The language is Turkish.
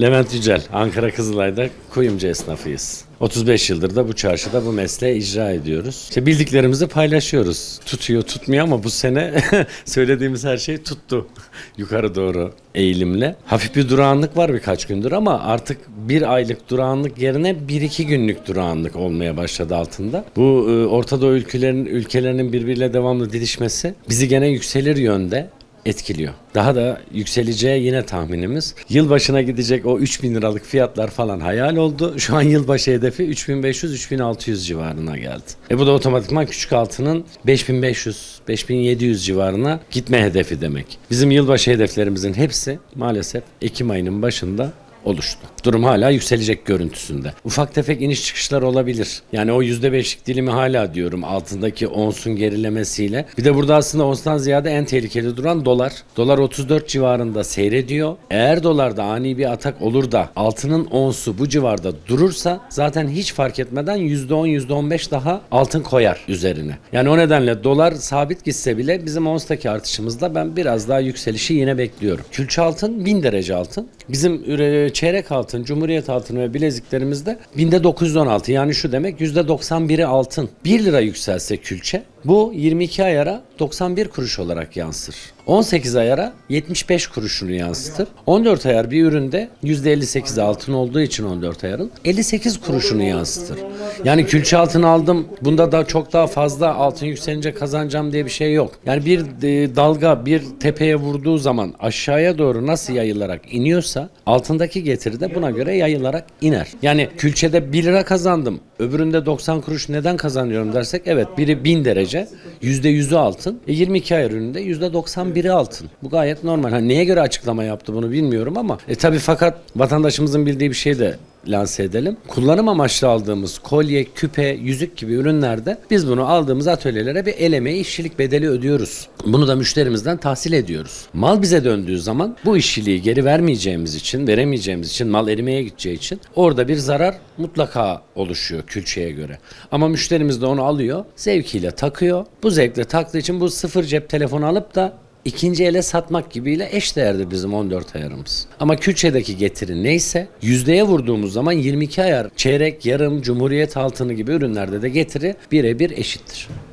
Levent Yücel, Ankara Kızılay'da kuyumcu esnafıyız. 35 yıldır da bu çarşıda bu mesleği icra ediyoruz. İşte bildiklerimizi paylaşıyoruz. Tutuyor, tutmuyor ama bu sene söylediğimiz her şey tuttu. Yukarı doğru eğilimle. Hafif bir durağanlık var birkaç gündür ama artık bir aylık durağanlık yerine bir iki günlük durağanlık olmaya başladı altında. Bu e, Orta Doğu ülkelerin, ülkelerinin birbiriyle devamlı didişmesi bizi gene yükselir yönde etkiliyor. Daha da yükseleceği yine tahminimiz. Yılbaşına gidecek o 3000 liralık fiyatlar falan hayal oldu. Şu an yılbaşı hedefi 3500-3600 civarına geldi. E bu da otomatikman küçük altının 5500-5700 civarına gitme hedefi demek. Bizim yılbaşı hedeflerimizin hepsi maalesef Ekim ayının başında oluştu. Durum hala yükselecek görüntüsünde. Ufak tefek iniş çıkışlar olabilir. Yani o %5'lik dilimi hala diyorum altındaki onsun gerilemesiyle. Bir de burada aslında onstan ziyade en tehlikeli duran dolar. Dolar 34 civarında seyrediyor. Eğer dolarda ani bir atak olur da altının onsu bu civarda durursa zaten hiç fark etmeden %10 %15 daha altın koyar üzerine. Yani o nedenle dolar sabit gitse bile bizim onstaki artışımızda ben biraz daha yükselişi yine bekliyorum. Külçe altın 1000 derece altın. Bizim üre- çeyrek altın, cumhuriyet altını ve bileziklerimizde binde 916 yani şu demek %91'i altın. 1 lira yükselse külçe bu 22 ayara 91 kuruş olarak yansır. 18 ayara 75 kuruşunu yansıtır. 14 ayar bir üründe %58 altın olduğu için 14 ayarın 58 kuruşunu yansıtır. Yani külçe altın aldım bunda da çok daha fazla altın yükselince kazanacağım diye bir şey yok. Yani bir e, dalga bir tepeye vurduğu zaman aşağıya doğru nasıl yayılarak iniyorsa altındaki getiri de buna göre yayılarak iner. Yani külçede 1 lira kazandım öbüründe 90 kuruş neden kazanıyorum dersek evet biri 1000 derece %100'ü altın e 22 ay ürününde %91'i altın. Bu gayet normal. Ha, neye göre açıklama yaptı bunu bilmiyorum ama e tabi fakat vatandaşımızın bildiği bir şey de lanse edelim. Kullanım amaçlı aldığımız kolye, küpe, yüzük gibi ürünlerde biz bunu aldığımız atölyelere bir el emeği işçilik bedeli ödüyoruz. Bunu da müşterimizden tahsil ediyoruz. Mal bize döndüğü zaman bu işçiliği geri vermeyeceğimiz için, veremeyeceğimiz için, mal erimeye gideceği için orada bir zarar mutlaka oluşuyor külçeye göre. Ama müşterimiz de onu alıyor, zevkiyle takıyor. Bu zevkle taktığı için bu sıfır cep telefonu alıp da ikinci ele satmak gibiyle eş değerdir bizim 14 ayarımız. Ama külçedeki getiri neyse yüzdeye vurduğumuz zaman 22 ayar çeyrek, yarım, cumhuriyet altını gibi ürünlerde de getiri birebir eşittir.